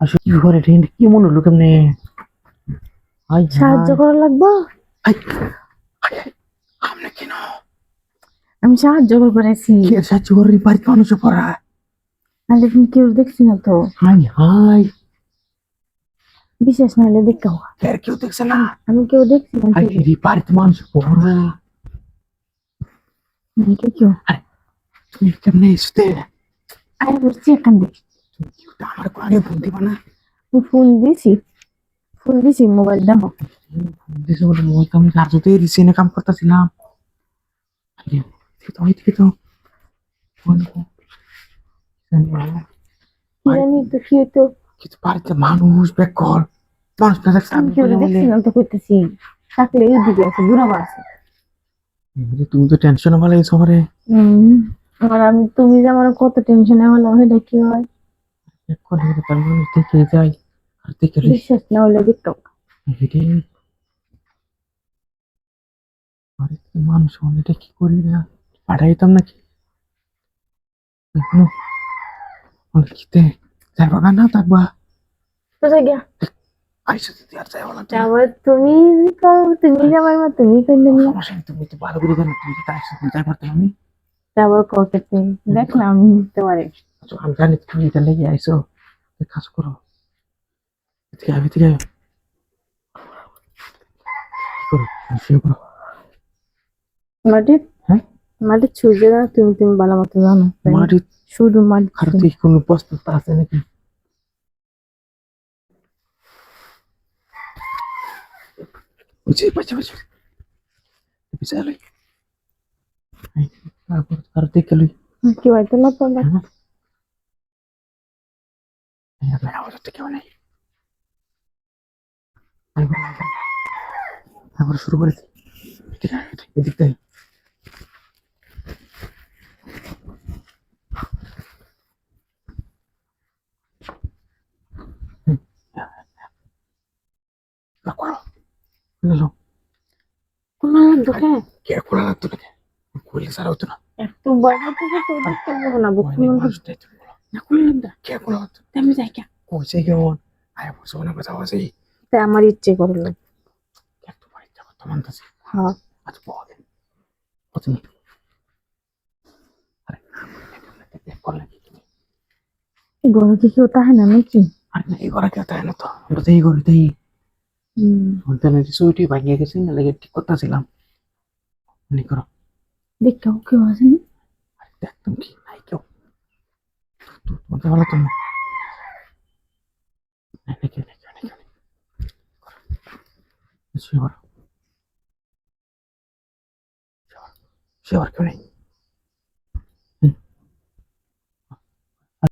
আসলে কি করে রে কি মনে হলো কেমনে? সাহায্য করা লাগবে? কেন আমি সাহায্য করেছি কি সাহায্য করে বাড়িতে মানুষ পড়া। কেউ দেখছি না তো। হাই হাই। বিশেষ নাহলে দেখো আর কেউ দেখছে না। আমি কেউ দেখছি না আই রে বাড়িতে মানুষ পড়া। কেউ। তুমি কেমনে এসতে আয় বলছি এখান আমার আগে ফোন দিবা না। আমি ফোন দিছি। ফোন দিছি মোবাইল দেখো দিছে বলে হতে দিছি কাম করতেছিলাম। তো হইতে তো। ফোন জানি তো কি হইতো। কিন্তু বাড়িতে মানুষ বেকল মানুষ না দেখছে আমি আমি বলে বলে তো করতেছি থাকলে আছে বুড়াবা আছে। তুমি তো টেনশন ভালো এই শহরে আর আমি তুমি যে আমার কত টেনশনে হলাম সেটা কি হয়? এগুলো তার মানুষ দেখে যায় আর দেখে বিশ্বাস না হলে দেখো হেঁটে বাড়িতে মানুষ এটা কি করি না পাঠাইতাম নাকি? এখনও অনেক খেতে যাইবা না থাকবা? তো গিয়া? আইসা দিতে আর যাইবা না তারপর তুমি তুমি যাবার তুমি করলে না। সমস্যা নেই, তুমি তো ভালো করে জানো তুমি তো তাই সাথে যাই পারতাম আমি তারপর ককে দেখ না আমি নিতে পারি। আচ্ছা, আমি জানি তুমি এটা লেগে আইসো কাজ করো। এদিকে আয়, এদিকে আয়। মাটি হ্যাঁ? মাটি ছুঁজে না তুমি তুমি ভালো মতো জানো? মাটি শুধু মাটি খারাপ কোনো বস্তা আছে নাকি? বুঝে বাচ্চা পিছিয়ে তারপর খারাপ থেকে লই কি হয়তো না তো না। আওয়াজ হচ্ছে কেউ নেই আবার শুরু করে দিই এদিকে আয়, এদিকে, এদিক দিয়ে। হুম। না, করো। কোনো দোকান কে খোলা লাগতো নাকি খুললে সারা হতো না একটু বড় থেকে তো দেখতে পাবো না বুক অনেক মানুষটাই তো বলো। না কোনো লাগবে কে হতো আমি যাই কে কইছে কেমন? আয় বসে অনেক কথা আছে তাই আমার ইচ্ছে করল। একটু বাড়ি যাব তোমার কাছে হ্যাঁ। আচ্ছা বলেন কত মিনিট আরে করলে গরু কি কেউ তাহে না নাকি? আরে না এই ঘরে কেউ তাই না তো। আমরা তো এই ঘরে তাই। হুম। সন্তানের সুইটি ভাঙিয়ে গেছে না লেগে ঠিক করতেছিলাম। মনে করো। দেখো কেউ আসেনি আরে দেখতাম কি নাই কেউ তো তোমাদের ভালো তো না নাই, নাই, কেউ নেই, কেউ নেই, কেউ নেই। করো। শুয়ে পড়ো। শুয়ে পড়ো। শুয়ে পড়ো, কেউ নেই